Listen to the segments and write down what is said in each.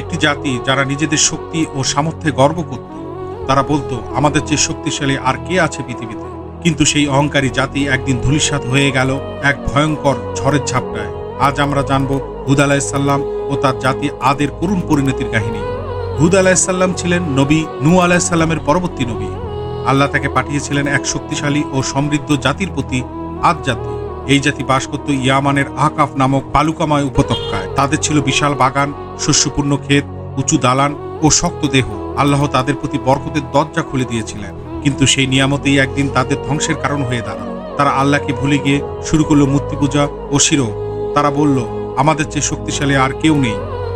একটি জাতি যারা নিজেদের শক্তি ও সামর্থ্যে গর্ব করত, তারা বলতো, আমাদের চেয়ে শক্তিশালী আর কে আছে পৃথিবীতে? কিন্তু সেই অহংকারী জাতি একদিন ধূলিসাৎ হয়ে গেল এক ভয়ঙ্কর ঝড়ের ঝাপটায়। আজ আমরা জানব, হুদ আলাহিসাল্লাম ও তার জাতি আদের করুণ পরিণতির কাহিনী। হুদ আলাহিসাল্লাম ছিলেন নবী নু আলাহিসাল্লামের পরবর্তী নবী। আল্লাহ তাকে পাঠিয়েছিলেন এক শক্তিশালী ও সমৃদ্ধ জাতির প্রতি আদ জাতি। এই জাতি বাস করত ইয়ামানের আকাফ নামক বালুকাময় উপত্যকায়। তাদের ছিল বিশাল বাগান, শস্যপূর্ণ ক্ষেত, উঁচু দালান ও শক্ত দেহ। আল্লাহ তাদের প্রতি বরকতের দরজা খুলে দিয়েছিলেন। কিন্তু সেই নিয়ামতেই একদিন তাদের ধ্বংসের কারণ হয়ে দাঁড়াল। তারা আল্লাহকে ভুলে গিয়ে শুরু করল মূর্তি পূজা ও শিরো তারা বলল, আমাদের চেয়ে শক্তিশালী আর কেউ নেই।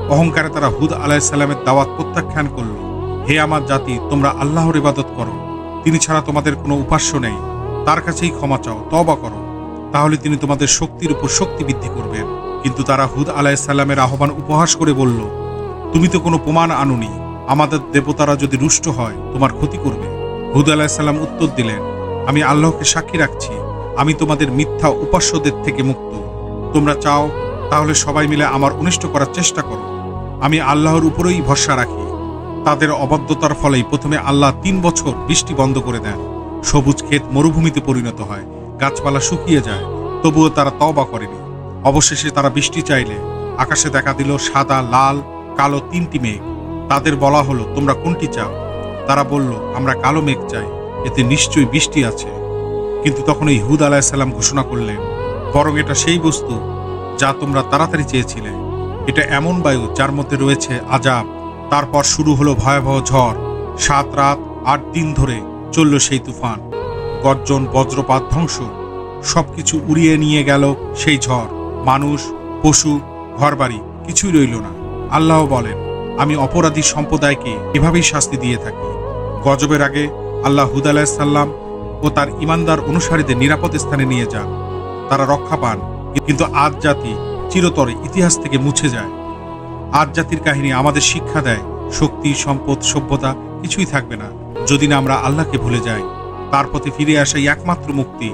অহংকারে তারা হুদ আলাহিসাল্লামের দাওয়াত প্রত্যাখ্যান করল, হে আমার জাতি, তোমরা আল্লাহর ইবাদত করো। তিনি ছাড়া তোমাদের কোনো উপাস্য নেই। তার কাছেই ক্ষমা চাও তবা করো। তাহলে তিনি তোমাদের শক্তির উপর শক্তি বৃদ্ধি করবেন। কিন্তু তারা হুদ আলাহিসাল্লামের আহ্বান উপহাস করে বলল, তুমি তো কোনো প্রমাণ আনুনি। আমাদের দেবতারা যদি রুষ্ট হয়, তোমার ক্ষতি করবে। হুদ আলাহিসাল্লাম উত্তর দিলেন, আমি আল্লাহকে সাক্ষী রাখছি। আমি তোমাদের মিথ্যা উপাস্যদের থেকে মুক্ত। তোমরা চাও, তাহলে সবাই মিলে আমার অনিষ্ট করার চেষ্টা করো। আমি আল্লাহর উপরেই ভরসা রাখি। তাদের অবাধ্যতার ফলেই প্রথমে আল্লাহ তিন বছর বৃষ্টি বন্ধ করে দেন। সবুজ ক্ষেত মরুভূমিতে পরিণত হয়, গাছপালা শুকিয়ে যায়, তবুও তারা তবা করেনি। অবশেষে তারা বৃষ্টি চাইলে আকাশে দেখা দিল সাদা, লাল, কালো তিনটি মেঘ। তাদের বলা হলো, তোমরা কোনটি চাও? তারা বলল, আমরা কালো মেঘ চাই, এতে নিশ্চয়ই বৃষ্টি আছে। কিন্তু তখন এই হুদ আলাহিসাল্লাম ঘোষণা করলেন, বরং এটা সেই বস্তু যা তোমরা তাড়াতাড়ি চেয়েছিলে। এটা এমন বায়ু যার মধ্যে রয়েছে আজাব। তারপর শুরু হলো ভয়াবহ ঝড়। সাত রাত, আট দিন ধরে চলল সেই তুফান। গর্জন, বজ্রপাত, ধ্বংস। সবকিছু উড়িয়ে নিয়ে গেল সেই ঝড়। মানুষ, পশু, ঘরবাড়ি কিছুই রইল না। আল্লাহ বলেন, আমি অপরাধী সম্প্রদায়কে এভাবেই শাস্তি দিয়ে থাকি। গজবের আগে আল্লাহ হুদ আলাহিসাল্লাম ও তার ইমানদার অনুসারীদের নিরাপদ স্থানে নিয়ে যান। তারা রক্ষা পান, কিন্তু আজ জাতি চিরতরে ইতিহাস থেকে মুছে যায়। আজ জাতির কাহিনী আমাদের শিক্ষা দেয়, শক্তি, সম্পদ, সভ্যতা কিছুই থাকবে না। যদি না আমরা আল্লাহকে ভুলে যাই, তার পথে ফিরে আসাই একমাত্র মুক্তি।